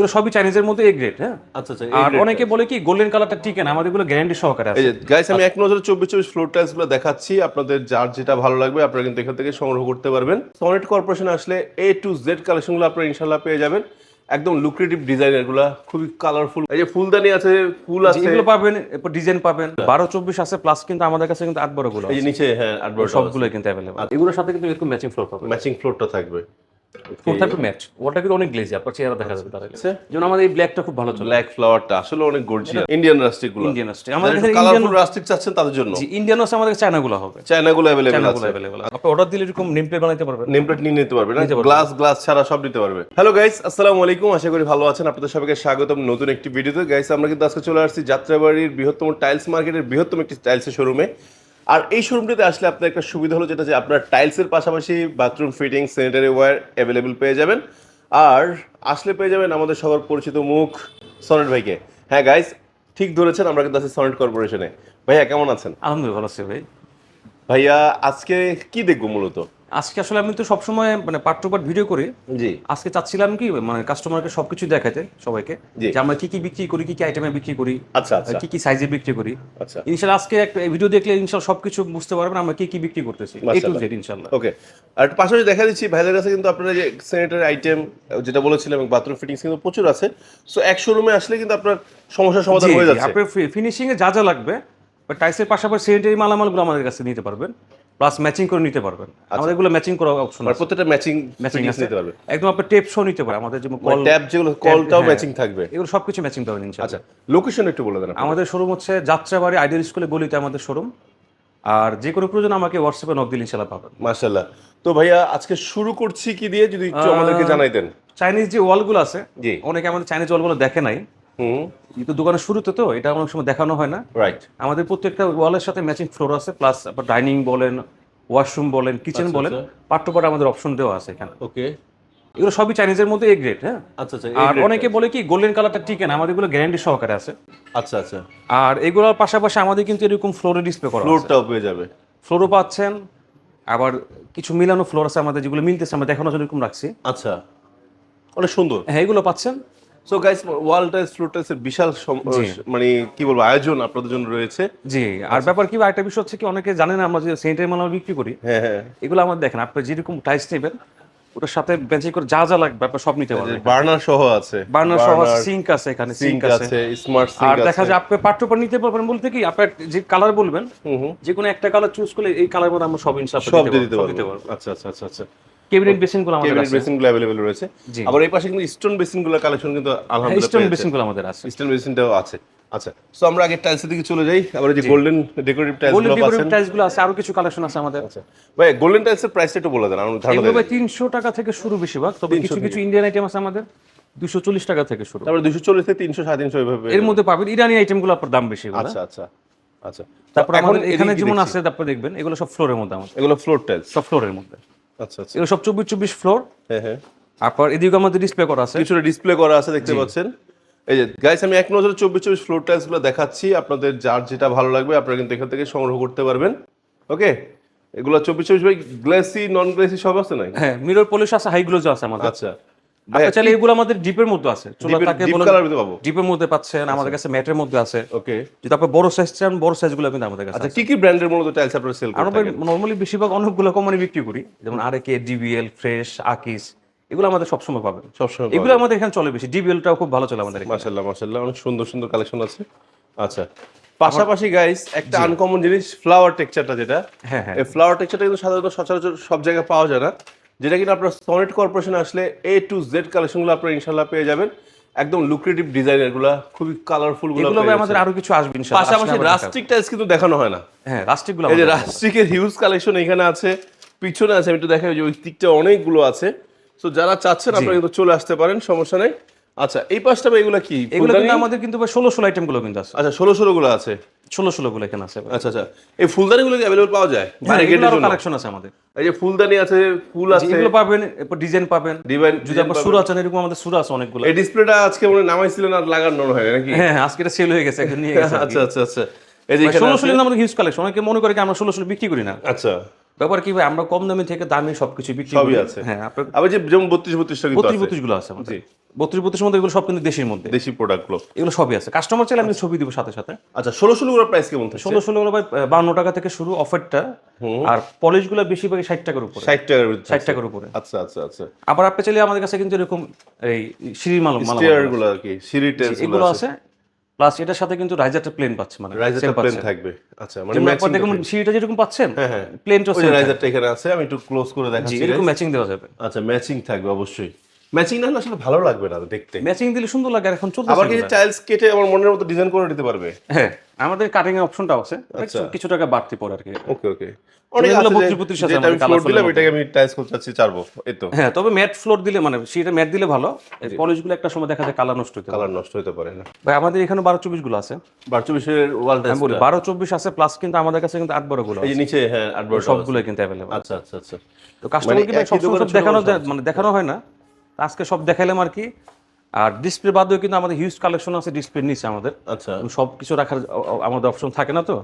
এগুলো সবই চাইনিজের মধ্যে এ গ্রেড হ্যাঁ? আচ্ছা আচ্ছা আর অনেকে বলে কি গোল্ডেন কালারটা টিকে না আমাদের এগুলো গ্যারান্টি সহকারে আছে যে গাইস আমি এক নজরে চব্বিশ চব্বিশ ফ্লোর টাইলসগুলো দেখাচ্ছি আপনাদের যার যেটা ভালো লাগবে আপনারা কিন্তু এখান থেকে সংগ্রহ করতে পারবেন। সনেট কর্পোরেশন আসলে এ টু জেড কালেকশনগুলো আপনারা ইনশাল্লাহ পেয়ে যাবেন। একদম লুক্রেটিভ ডিজাইনেরগুলা খুবই কালারফুল এই যে ফুলদানি আছে ফুল আছে। এগুলো পাবেন এরপর ডিজাইন পাবেন। বারো চব্বিশ আছে প্লাস কিন্তু আমাদের কাছে কিন্তু আট বড়গুলো এই নিচে হ্যাঁ আট বড় সবগুলো কিন্তু অ্যাভেলেবল এগুলোর সাথে কিন্তু এরকম ম্যাচিং ফ্লোর পাবেন। ম্যাচিং ফ্লোরটা থাকবে। ম্যাচ ওটা কিন্তু অনেক গ্লেজি আপনার চেহারা দেখা যাবে তাহলে যেমন আমাদের এই ব্ল্যাকটা খুব ভালো চলে। ব্ল্যাক ফ্লাওয়ারটা আসলে অনেক গর্জিয়াস ইন্ডিয়ান রাস্টিকগুলো। ইন্ডিয়ান আসছে আমাদের কাছে কালারফুল রাস্টিক চাচ্ছেন তাদের জন্য। ইন্ডিয়ান আছে আমাদের চায়না গুলো হবে। চায়না গুলো আছে। আপনি অর্ডার দিলে এরকম নেম প্লেট বানাইতে পারবেন। নেম প্লেট নিয়ে নিতে পারবে না? গ্লাস গ্লাস ছাড়া সব নিতে পারবে। হ্যালো গাইস আসসালামু আলাইকুম। আশা করি ভালো আছেন। আপনাদের সবাইকে স্বাগতম নতুন একটি ভিডিওতে গাইস আমরা কিন্তু আজকে চলে আসছি যাত্রাবাড়ির বৃহত্তম টাইলস মার্কেটের বৃহত্তম একটি টাইলসের শোরুমে আর এই শোরুমটিতে আসলে আপনার একটা সুবিধা হলো যেটা যে আপনার টাইলসের পাশাপাশি bathroom fitting sanitary ware available পেয়ে যাবেন। আর আসলে পেয়ে যাবেন আমাদের সবার পরিচিত মুখ সনেট ভাইকে। হ্যাঁ গাইস ঠিক ধরেছেন আমরা কিন্তু আছি সনেট কর্পোরেশনে ভাইয়া কেমন আছেন? আলহামদুলিল্লাহ ভালো আছি ভাই। ভাইয়া আজকে কি দেখব মূলত? আজকে আসলে আমি তো সবসময় মানে পার্ট ভিডিও করি। জি। আজকে চাচ্ছিলাম কি মানে কাস্টমারকে সবকিছু দেখাতে সবাইকে যে আমরা কি কি বিক্রি করি কি কি আইটেমে বিক্রি করি আচ্ছা আচ্ছা। কি কি সাইজে বিক্রি করি। আচ্ছা। ইনশাল্লাহ আজকে একটা ভিডিও দেখলে ইনশাল্লাহ সবকিছু বুঝতে পারবেন আমরা কি কি বিক্রি করতেছি এই টু জেড ইনশাল্লাহ। ওকে আর একটু পাশাপাশি দেখা দিচ্ছি ভাইদের কাছে কিন্তু আপনারা যে স্যানিটারি আইটেম যেটা বলেছিলাম এবং বাথরুম ফিটিংস কিন্তু প্রচুর আছে। সো এক শোরুমে আসলে কিন্তু আপনার সমস্যার সমাধান হয়ে যাচ্ছে। আপনার ফিনিশিং এ যা যা লাগবে বা টাইসের পাশাপাশি স্যানিটারি মালামালগুলো আমাদের কাছে নিতে পারবেন। প্লাস ম্যাচিং করে নিতে পারবেন। আমাদের এগুলো ম্যাচিং করা অপশন আর প্রত্যেকটা ম্যাচিং ম্যাচিং আছে। নিতে পারবে। একদম আপনার টেপ শো নিতে পারে আমাদের যেমন কল ট্যাব যেগুলো কলটাও। ম্যাচিং থাকবে। এগুলো সবকিছু ম্যাচিং পাবেন ইনশাল্লাহ আচ্ছা লোকেশন একটু বলে দেন আমাদের শোরুম হচ্ছে যাত্রাবাড়ি আইডিয়াল স্কুলে গলিতে আমাদের শোরুম আর যে কোনো প্রয়োজন আমাকে হোয়াটসঅ্যাপে নক দিলে ইনশাল্লাহ পাবেন। মাশাআল্লাহ। তো ভাইয়া আজকে শুরু করছি কি দিয়ে? যদি একটু আমাদেরকে জানাই দেন। চাইনিজ যে ওয়ালগুলো আছে জি। অনেকে আমাদের চাইনিজ ওয়ালগুলো দেখে নাই। কিন্তু দোকানের শুরুতে তো এটা অনেক সময় দেখানো হয় না। রাইট আমাদের প্রত্যেকটা ওয়ালের সাথে ম্যাচিং ফ্লোর আছে প্লাস আপনার ডাইনিং বলেন ওয়াশরুম বলেন কিচেন আচ্ছা, বলেন আচ্ছা। টু পার্ট আমাদের অপশন দেওয়া আছে এখানে। ওকে এগুলো সবই চাইনিজের মধ্যে এ গ্রেড হ্যাঁ? আচ্ছা আচ্ছা আর অনেকে বলে কি গোল্ডেন কালারটা টিকে না আমাদের এগুলো গ্যারান্টি সহকারে আছে। আচ্ছা আচ্ছা। আর এগুলোর পাশাপাশি আমাদের কিন্তু এরকম ফ্লোরে ডিসপ্লে করা ফ্লোরটাও পেয়ে যাবে। ফ্লোরও পাচ্ছেন আবার কিছু মিলানো ফ্লোর আছে আমাদের যেগুলো মিলতেছে আমরা দেখানোর জন্য এরকম রাখছি। আচ্ছা। অনেক সুন্দর। হ্যাঁ এগুলো পাচ্ছেন। সো গাইস টাইলসের বিশাল মানে কি বলব আয়োজন আপনাদের জন্য রয়েছে। জি আর ব্যাপার কি একটা বিষয় হচ্ছে কি অনেকে আমরা যে সেন্টারি মাল বিক্রি করি। হ্যাঁ হ্যাঁ। এগুলো আমাদের দেখেন আপনি যেরকম টাইলস নেবেন ওটার সাথে বেঞ্চি করে যা যা লাগবে আপনি সব নিতে পারবেন। বার্নার সহ আছে। বার্নার সহ সিঙ্ক আছে এখানে সিঙ্ক সিঙ্ক আছে। স্মার্ট আর দেখা যায় আপনি নিতে পারবেন বলতে কি আপনার যে কালার বলবেন যে কোনো একটা কালার চুজ করলে এই কালার মধ্যে আমরা সব ইনসাফ সব দিতে পারব। আচ্ছা আচ্ছা আচ্ছা আচ্ছা। কেবিনেট বেসিন গুলো আমাদের কেবিনেট আছে বেসিন গুলো अवेलेबल রয়েছে জি। আবার এই পাশে কিন্তু স্টোন বেসিন গুলো কালেকশন কিন্তু আলহামদুলিল্লাহ স্টোন পেয়েছে। বেসিন গুলো আমাদের আছে স্টোন বেসিনটাও আছে আচ্ছা সো আমরা আগে টাইলসের দিকে চলে যাই আবার এই যে গোল্ডেন ডেকোরেটিভ টাইলস গোল্ডেন গুলো ডেকোরেটিভ পাচ্ছেন টাইলস গুলো আছে আরো কিছু কালেকশন আছে আমাদের আচ্ছা ভাই গোল্ডেন টাইলসের প্রাইসটা একটু বলে দেন আমরা ধারণা এগুলো দেই ভাই তিনশো টাকা থেকে শুরু বেশিরভাগ তবে কিছু কিছু ইন্ডিয়ান আইটেম আছে আমাদের দুশো চল্লিশ টাকা থেকে শুরু তারপরে 240 থেকে 300 350 এভাবে এর মধ্যে পাবেন ইরানি আইটেম গুলো আপনার দাম বেশি এগুলো আচ্ছা আচ্ছা আচ্ছা তারপর এখন আমাদের এখানে এদিকে যেমন দেখছি। আছে তারপর দেখবেন এগুলো সব ফ্লোরের মধ্যে আমাদের এগুলো ফ্লোর টাইলস সব ফ্লোরের মধ্যে আচ্ছা আচ্ছা এগুলো সব চব্বিশ চব্বিশ ফ্লোর হ্যাঁ হ্যাঁ। তারপর এদিকে আমাদের ডিসপ্লে করা আছে। কিছুটা ডিসপ্লে করা আছে দেখতে পাচ্ছেন। এই যে গাইস আমি এক নজরে চব্বিশ চব্বিশ ফ্লোর টাইলসগুলো দেখাচ্ছি। আপনাদের যার যেটা ভালো লাগবে আপনারা কিন্তু এখান থেকে সংগ্রহ করতে পারবেন। ওকে? এগুলো চব্বিশ চব্বিশ ভাই গ্লেসি নন গ্লেসি সব আছে নাই হ্যাঁ মিরর পলিশ আছে হাই গ্লোজ আছে আমাদের। আচ্ছা। চাইলে এগুলো আমাদের ডিপের মধ্যে আছে। চুলা তাকে ডিপ বলেন কালার দিতে পাবো। ডিপের মধ্যে পাচ্ছেন আমাদের কাছে ম্যাটের মধ্যে আছে। ওকে যদি আপনি বড় সাইজ চান বড় সাইজগুলো কিন্তু আমাদের কাছে আচ্ছা কি কি ব্র্যান্ডের মূলত টাইলস আপনারা সেল করেন আমরা নর্মালি বেশিরভাগ অনেকগুলো কোম্পানি বিক্রি করি। যেমন আর কে ডিবিএল ফ্রেশ আকিস এগুলো আমাদের সবসময় পাবেন। সবসময় এগুলো আমাদের এখানে চলে বেশি। ডিবিএলটাও খুব ভালো চলে আমাদের মাশাআল্লাহ মাশাআল্লাহ অনেক সুন্দর সুন্দর কালেকশন আছে। আচ্ছা পাশাপাশি গাইস একটা আনকমন জিনিস ফ্লাওয়ার টেক্সচারটা যেটা হ্যাঁ হ্যাঁ। ফ্লাওয়ার টেক্সচারটা কিন্তু সাধারণত সচরাচর সব জায়গায় পাওয়া যায় না। যেটা কিন্তু আপনার সনেট কর্পোরেশন আসলে এ টু জেড কালেকশনগুলো আপনারা ইনশাল্লাহ পেয়ে যাবেন। একদম লুক্রেটিভ ডিজাইনেরগুলা খুবই কালারফুলগুলো আমাদের আরও কিছু আসবে ইনশাআল্লাহ। পাশাপাশি। রাস্টিক টাইলস কিন্তু দেখানো হয় না। হ্যাঁ রাস্টিকগুলো এই যে রাস্টিকের হিউজ কালেকশন এখানে আছে পিছনে আছে আমি একটু দেখাই যে ওই দিকটা অনেকগুলো আছে। তো যারা চাচ্ছেন আপনারা কিন্তু চলে আসতে পারেন সমস্যা নেই। আচ্ছা এই পাশটা ভাই এগুলো কি? এগুলো কিন্তু আমাদের কিন্তু ষোলো ষোলো আইটেমগুলো কিন্তু আছে। আচ্ছা ষোলো ষোলো গুলো আছে। ষোলো গুলো এখানে আছে আচ্ছা আচ্ছা। এই ফুলদানি গুলো কি অ্যাভেলেবল পাওয়া যায়? হ্যাঁ, কালেকশন আছে আমাদের। এই যে ফুলদানি আছে ফুল আছে। এগুলো পাবেন এরপর ডিজাইন পাবেন। ডিভাইন যদি আপনার সুর আছেন এরকম আমাদের সুর আছে অনেকগুলো। এই ডিসপ্লেটা আজকে মনে হয় নামাইছিলেন আর লাগানো হয় নাকি? হ্যাঁ হ্যাঁ, আজকে এটা সেল হয়ে গেছে এখন নিয়ে গেছে আচ্ছা আচ্ছা আচ্ছা। এই যে ষোলো আছে- ষোলো আমাদের হিউজ কালেকশন অনেকে মনে করে কি আমরা ষোলো ষোলো বিক্রি করি না। আচ্ছা। ব্যাপার কি ভাই আমরা কম দামে থেকে দামি সবকিছু বিক্রি সবই আছে। হ্যাঁ আপনার আবার যে যেমন বত্রিশ বত্রিশটা কিন্তু বত্রিশ বত্রিশগুলো আছে আমাদের। বত্রিশ বত্রিশ মধ্যে এগুলো সব কিন্তু দেশের মধ্যে। দেশি প্রোডাক্টগুলো এগুলো সবই আছে। কাস্টমার চাইলে আমি ছবি দিব সাথে সাথে। আচ্ছা ষোলো ষোলো করে প্রাইস কেমন ষোলো ষোলো গুলো ভাই বান্ন টাকা থেকে শুরু অফারটা। আর পলিশগুলো বেশিরভাগই ষাট টাকার উপরে। ষাট টাকার ষাট টাকার উপরে। আচ্ছা আচ্ছা আচ্ছা। আবার আপনি চাইলে আমাদের কাছে কিন্তু এরকম এই সিঁড়ির মাল মালগুলো আর কি সিঁড়ি এগুলো আছে। প্লাস এটার সাথে কিন্তু রাইজারটা প্লেন পাচ্ছে মানে রাইজারটা প্লেন থাকবে। আচ্ছা মানে ম্যাচিং দেখুন সিঁড়িটা যেরকম পাচ্ছেন প্লেন তো যে রাইজারটা এখানে আছে আমি একটু ক্লোজ করে দেখাচ্ছি এরকম ম্যাচিং দেওয়া যাবে। আচ্ছা ম্যাচিং থাকবে অবশ্যই। ম্যাচিং না হলে আসলে ভালো লাগবে না দেখতে। ম্যাচিং দিলে সুন্দর লাগে আর এখন চলতে আবার কিছু টাইলস কেটে আমার মনের মতো ডিজাইন করে দিতে পারবে। হ্যাঁ আমাদের কাটিং এর অপশনটা আছে আচ্ছা। কিছু টাকা বাড়তি পড়ে আর কি। ওকে ওকে অনেক আছে যে- 32 32 আমি ফ্লোর দিলাম এটাকে আমি টাইলস করতে চাচ্ছি চারবো এই তো। হ্যাঁ তবে ম্যাট ফ্লোর দিলে মানে সেটা ম্যাট দিলে ভালো। পলিশগুলো একটা সময় দেখা যায় কালার নষ্ট হতে কালার নষ্ট হতে পারে না ভাই আমাদের এখানে বারো চব্বিশগুলো আছে। বার চব্বিশের ওয়াল টাইলস আমি বলি বারো চব্বিশ আছে প্লাস কিন্তু আমাদের কাছে কিন্তু আট বারো গুলো এই নিচে হ্যাঁ আটবার সবগুলো কিন্তু অ্যাভেলেবল আচ্ছা আচ্ছা আচ্ছা। তো কাস্টমার কিন্তু সবসময় দোকানে সব দেখানো মানে দেখানো হয় না? আজকে সব দেখাইলাম আর কি। আর ডিসপ্লে বাদেও কিন্তু আমাদের হিউজ কালেকশন আছে ডিসপ্লে নিচে আমাদের। আচ্ছা। সব কিছু রাখার আমাদের অপশন থাকে না তো?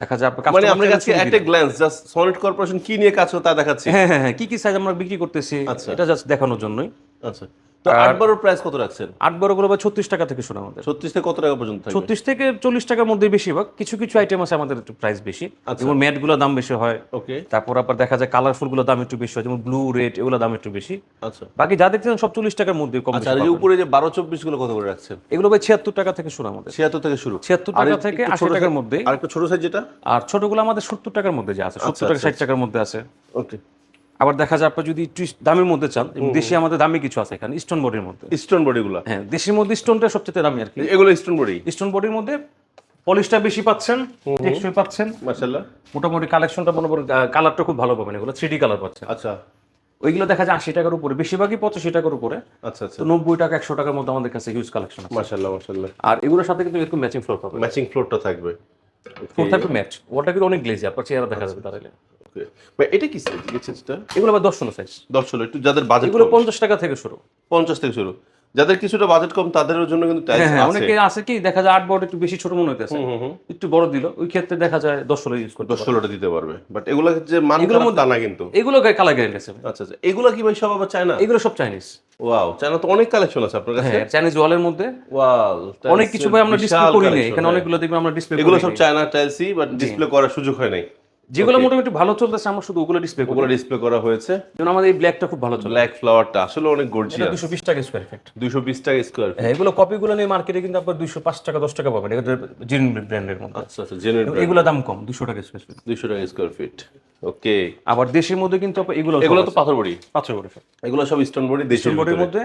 দেখা যায় আপনার মানে আমরা কাছে at a glance just solid corporation কি নিয়ে কাজ তা দেখাচ্ছি। হ্যাঁ হ্যাঁ হ্যাঁ কি কি সাইজ আমরা বিক্রি করতেছি আচ্ছা। এটা জাস্ট দেখানোর জন্যই। আচ্ছা। তো আটবারের প্রাইস কত রাখছেন? আট বারো গুলো বা ছত্রিশ টাকা থেকে শুরু আমাদের। ছত্রিশ থেকে কত টাকা পর্যন্ত ছত্রিশ থেকে চল্লিশ টাকার মধ্যে বেশিরভাগ। কিছু কিছু আইটেম আছে আমাদের একটু প্রাইস বেশি। যেমন ম্যাট দাম বেশি হয়। ওকে তারপর আবার দেখা যায় কালারফুল দাম একটু বেশি হয়। যেমন ব্লু রেড এগুলো দাম একটু বেশি। আচ্ছা। বাকি যা দেখছেন সব চল্লিশ টাকার মধ্যে কম আচ্ছা এই উপরে যে বারো চব্বিশগুলো কত করে রাখছেন? এগুলো ভাই ছিয়াত্তর টাকা থেকে শুরু আমাদের। ছিয়াত্তর থেকে শুরু। ছিয়াত্তর টাকা থেকে আশি টাকার মধ্যে আর একটা ছোট সাইজ যেটা? আর ছোটগুলো আমাদের সত্তর টাকার মধ্যে যে আছে সত্তর টাকা ষাট টাকার মধ্যে আছে। ওকে আবার দেখা যায় আপনি যদি একটু দামের মধ্যে চান দেশি আমাদের দামি কিছু আছে এখানে স্টোন বডির মধ্যে। স্টোন বডি গুলা হ্যাঁ দেশের মধ্যে স্টোনটা সবচেয়ে দামি আর কি। এগুলো স্টোন বডি স্টোন বডির মধ্যে পলিশটা বেশি পাচ্ছেন টেক্সচার পাচ্ছেন। মাশাআল্লাহ। মোটামুটি কালেকশনটা মনে করেন কালারটা খুব ভালো পাবেন এগুলো থ্রি কালার পাচ্ছেন। আচ্ছা। ওইগুলো দেখা যায় আশি টাকার উপরে বেশিরভাগই পঁচাশি টাকার উপরে। আচ্ছা আচ্ছা। তো নব্বই টাকা একশো টাকার মধ্যে আমাদের কাছে হিউজ কালেকশন আছে। মাশাআল্লাহ মাশাআল্লাহ। আর এগুলোর সাথে কিন্তু এরকম ম্যাচিং ফ্লোর পাবে ম্যাচিং ফ্লোরটা থাকবে। ফ্লোর থাকবে ম্যাচ ওটা কিন্তু অনেক গ্লেজি আপনার চেহারা দেখা যাবে তাহলে। ওকে ভাই এটা কি সাইজ এই সাইজটা এগুলো আবার সাইজ দশ ষোলো একটু যাদের বাজেট এগুলো পঞ্চাশ টাকা থেকে শুরু। পঞ্চাশ থেকে শুরু। যাদের কিছুটা বাজেট কম তাদের জন্য কিন্তু হ্যাঁ হ্যাঁ অনেকে আছে কি দেখা যায় আট বড় একটু বেশি ছোট মনে হইতেছে। একটু বড় দিল ওই ক্ষেত্রে দেখা যায় দশ ষোলো ইউজ করতে দশ ষোলোটা দিতে পারবে। বাট এগুলো যে মান এগুলোর কিন্তু। এগুলো কালার গ্যারেন্টি আছে আচ্ছা আচ্ছা। এগুলো কি ভাই সব আবার চায়না এগুলো সব চাইনিজ ওয়াও চায়না তো অনেক কালেকশন আছে আপনার কাছে। হ্যাঁ চাইনিজ ওয়ালের মধ্যে। ওয়াও অনেক কিছু ভাই আমরা ডিসপ্লে করি এখানে অনেকগুলো দেখবে আমরা ডিসপ্লে এগুলো সব চায়না টাইলসই বাট ডিসপ্লে করার সুযোগ হয় নাই। যেগুলো মোটামুটি ভালো চলতেছে আমরা শুধু ওগুলো ডিসপ্লে ওগুলো ডিসপ্লে করা হয়েছে। যেমন আমাদের এই ব্ল্যাকটা খুব ভালো চলে। ব্ল্যাক ফ্লাওয়ারটা আসলে অনেক গর্জিয়াস দুশো বিশ টাকা স্কোয়ার ফিট দুইশো বিশ টাকা স্কোয়ার হ্যাঁ এগুলো কপিগুলো নিয়ে মার্কেটে কিন্তু আপনার দুইশো পাঁচ টাকা দশ টাকা পাবেন। এটা জিন ব্র্যান্ডের মধ্যে আচ্ছা আচ্ছা জেনুইন এগুলো দাম কম দুশো টাকা স্কোয়ার ফিট দুইশো টাকা স্কোয়ার ফিট ওকে আবার দেশের মধ্যে কিন্তু আপনার এগুলো এগুলো তো পাথর বড়ি। পাঁচশো করে এগুলো সব স্টোন বডি দেশের বডির মধ্যে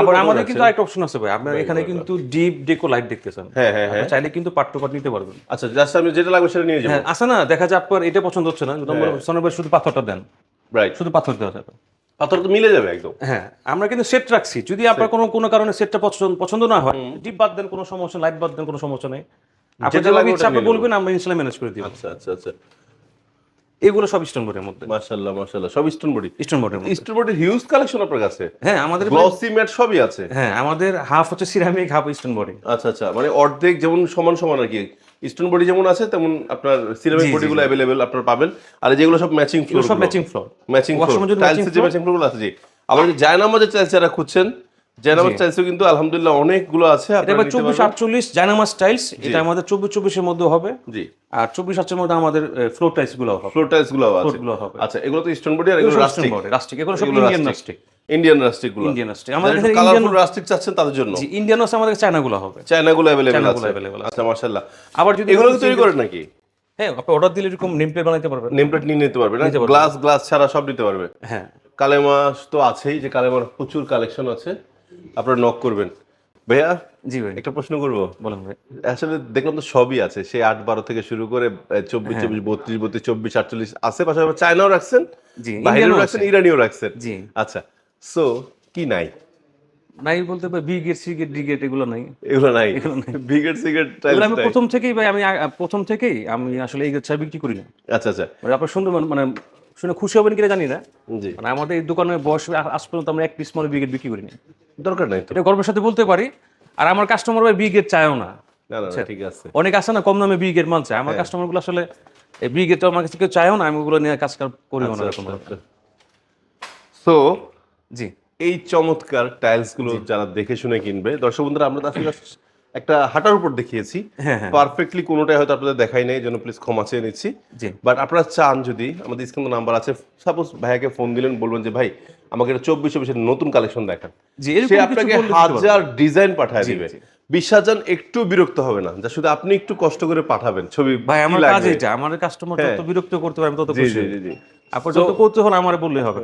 আবার আমাদের কিন্তু আরেকটা অপশন আছে ভাই। আপনার এখানে কিন্তু ডিপ ডেকো লাইট দেখতেছেন। হ্যাঁ হ্যাঁ চাইলে কিন্তু পার্ট টু পার্ট নিতে পারবেন। আচ্ছা জাস্ট আমি যেটা লাগবে সেটা নিয়ে যাব। হ্যাঁ আছে না? দেখা যায় আপনার এটা পছন্দ হচ্ছে না। আমরা শুধু পাথরটা দেন। রাইট শুধু পাথর দেওয়া যাবে। পাথর তো মিলে যাবে একদম। হ্যাঁ আমরা কিন্তু সেট রাখছি। যদি আপনার কোনো কোনো কারণে সেটটা পছন্দ পছন্দ না হয় ডিপ বাদ দেন কোনো সমস্যা লাইট বাদ দেন কোনো সমস্যা নেই। আপনি যেটা ইচ্ছা আপনি বলবেন আমরা ইনস্টলে ম্যানেজ করে দিব। আচ্ছা আচ্ছা আচ্ছা। এগুলো সব স্টোন বোর্ডের মধ্যে। মাশাআল্লাহ মাশাআল্লাহ সব স্টোন বডি স্টোন বোর্ডের মধ্যে। স্টোন বডির হিউজ কালেকশন আপনার কাছে? হ্যাঁ আমাদের গ্লসি ম্যাট সবই আছে। হ্যাঁ আমাদের হাফ হচ্ছে সিরামিক হাফ স্টোন বডি আচ্ছা আচ্ছা মানে অর্ধেক যেমন সমান সমান আর কি। স্টোন বডি যেমন আছে তেমন আপনার সিরামিক বডি গুলো অ্যাভেলেবেল আপনার পাবেন। আর যেগুলো সব ম্যাচিং ফ্লোর সব ম্যাচিং ফ্লোর ম্যাচিং ফ্লোর যদি টাইলসের যে ম্যাচিং ফ্লোরগুলো আছে জি। আবার জায়নামাজের টাইলস যারা খুঁজছেন জায়নামাজ টাইলসও কিন্তু আলহামদুলিল্লাহ অনেকগুলো আছে এটা চব্বিশ আটচল্লিশ জায়নামাজ টাইলস এটা আমাদের চব্বিশ চব্বিশের মধ্যে হবে। জি। আর চব্বিশ আটচের মধ্যে আমাদের ফ্লোর টাইলসগুলো হবে। ফ্লোর টাইলসগুলো আছে। গুলো হবে। আচ্ছা এগুলো তো স্টোন বডি আর এগুলো রাস্টিক রাস্টিক এগুলো সব ইন্ডিয়ান রাস্টিক ইন্ডিয়ান রাস্টিকগুলো। ইন্ডিয়ান রাস্টিক আমাদের কালারফুল রাস্টিক চাচ্ছেন তাদের জন্য। জি ইন্ডিয়ান আছে আমাদের চায়না গুলো হবে। চায়না গুলো চায়নাগুলো আছে। আচ্ছা মাশাআল্লাহ। আবার যদি এগুলো তৈরি করেন নাকি? হ্যাঁ আপনি অর্ডার দিলে এরকম নেম প্লেট বানাইতে পারবেন। নেম প্লেট নিয়ে নিতে পারবে না গ্লাস গ্লাস ছাড়া সব নিতে পারবে। হ্যাঁ। কালেমাস তো আছেই যে কালেমার প্রচুর কালেকশন আছে। আপনারা নক করবেন। ভাইয়া জি ভাই। একটা প্রশ্ন করব? বলেন ভাই। আসলে দেখলাম তো সবই আছে সেই আট বারো থেকে শুরু করে চব্বিশ চব্বিশ বত্রিশ বত্রিশ চব্বিশ আটচল্লিশ আছে পাশাপাশি চায়নাও রাখছেন জি বাইরেও রাখছেন ইরানিও রাখছেন। জি। আচ্ছা সো কি নাই? নাই বলতে ভাই B gate C gate D gate এগুলো নাই। এগুলো নাই। বিগেট সিগেট এগুলো আমি প্রথম থেকেই ভাই আমি প্রথম থেকেই আমি আসলে এই গেট বিক্রি করি না। আচ্ছা আচ্ছা। মানে আপনার সুন্দর মানে- শুনে খুশি হবেন কিনা জানি না। জি। মানে আমাদের এই দোকানের বয়স আজ পর্যন্ত আমরা এক পিস মানে বিগেট বিক্রি করি না দরকার নাই এটা গর্বের সাথে বলতে পারি। আর আমার কাস্টমার ভাই বিগেট চায়ও না। ঠিক আছে। অনেক আছে না কম দামে বি গেট মাল চায়। আমার কাস্টমারগুলো আসলে এই ব্রিগেডটা আমার কাছে কেউ চায়ও না আমি ওগুলো নিয়ে কাজ কার করিও না এরকম সো জি। এই চমৎকার টাইলসগুলো যারা দেখে শুনে কিনবে দর্শক বন্ধুরা আমরা আসলে একটা হাঁটার উপর দেখিয়েছি। হ্যাঁ, হ্যাঁ। পারফেক্টলি কোনোটাই হয়তো আপনাদের দেখাই নাই জন্য প্লিজ ক্ষমা চেয়ে নিচ্ছি। বাট আপনারা চান যদি আমাদের স্ক্রিন নাম্বার আছে সাপোজ ভাইয়াকে ফোন দিলেন বলবেন যে ভাই আমাকে এটা চব্বিশ চব্বিশের নতুন কালেকশন দেখান। সে আপনাকে। হাজার ডিজাইন পাঠায় দিবে। একটু বিরক্ত হবে না যা শুধু আপনি একটু কষ্ট করে পাঠাবেন ছবি ভাই আমার কাজ এটা আমার কাস্টমার হ্যাঁ। যত বিরক্ত করতে পারে আমি তত খুশি আপনার যত কৌতূহল আমার বললেই হবে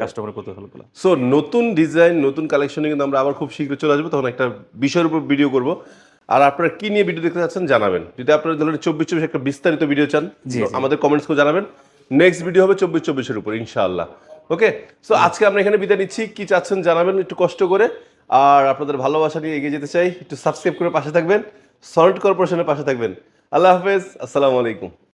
সো নতুন ডিজাইন নতুন কালেকশনে কিন্তু আমরা আবার খুব শীঘ্রই চলে আসব তখন একটা বিষয়ের উপর ভিডিও করব। আর আপনারা কি নিয়ে ভিডিও দেখতে চাচ্ছেন জানাবেন। যদি আপনারা ধরেন চব্বিশ চব্বিশ একটা বিস্তারিত ভিডিও চান। আমাদের কমেন্টস করে জানাবেন। নেক্সট ভিডিও হবে চব্বিশ চব্বিশের উপর ইনশাআল্লাহ। ওকে সো আজকে আমরা এখানে বিদায় নিচ্ছি। কি চাচ্ছেন জানাবেন একটু কষ্ট করে। আর আপনাদের ভালোবাসা নিয়ে এগিয়ে যেতে চাই। একটু সাবস্ক্রাইব করে পাশে থাকবেন। সল্ট কর্পোরেশনের পাশে থাকবেন। আল্লাহ হাফেজ। আসসালামু আলাইকুম।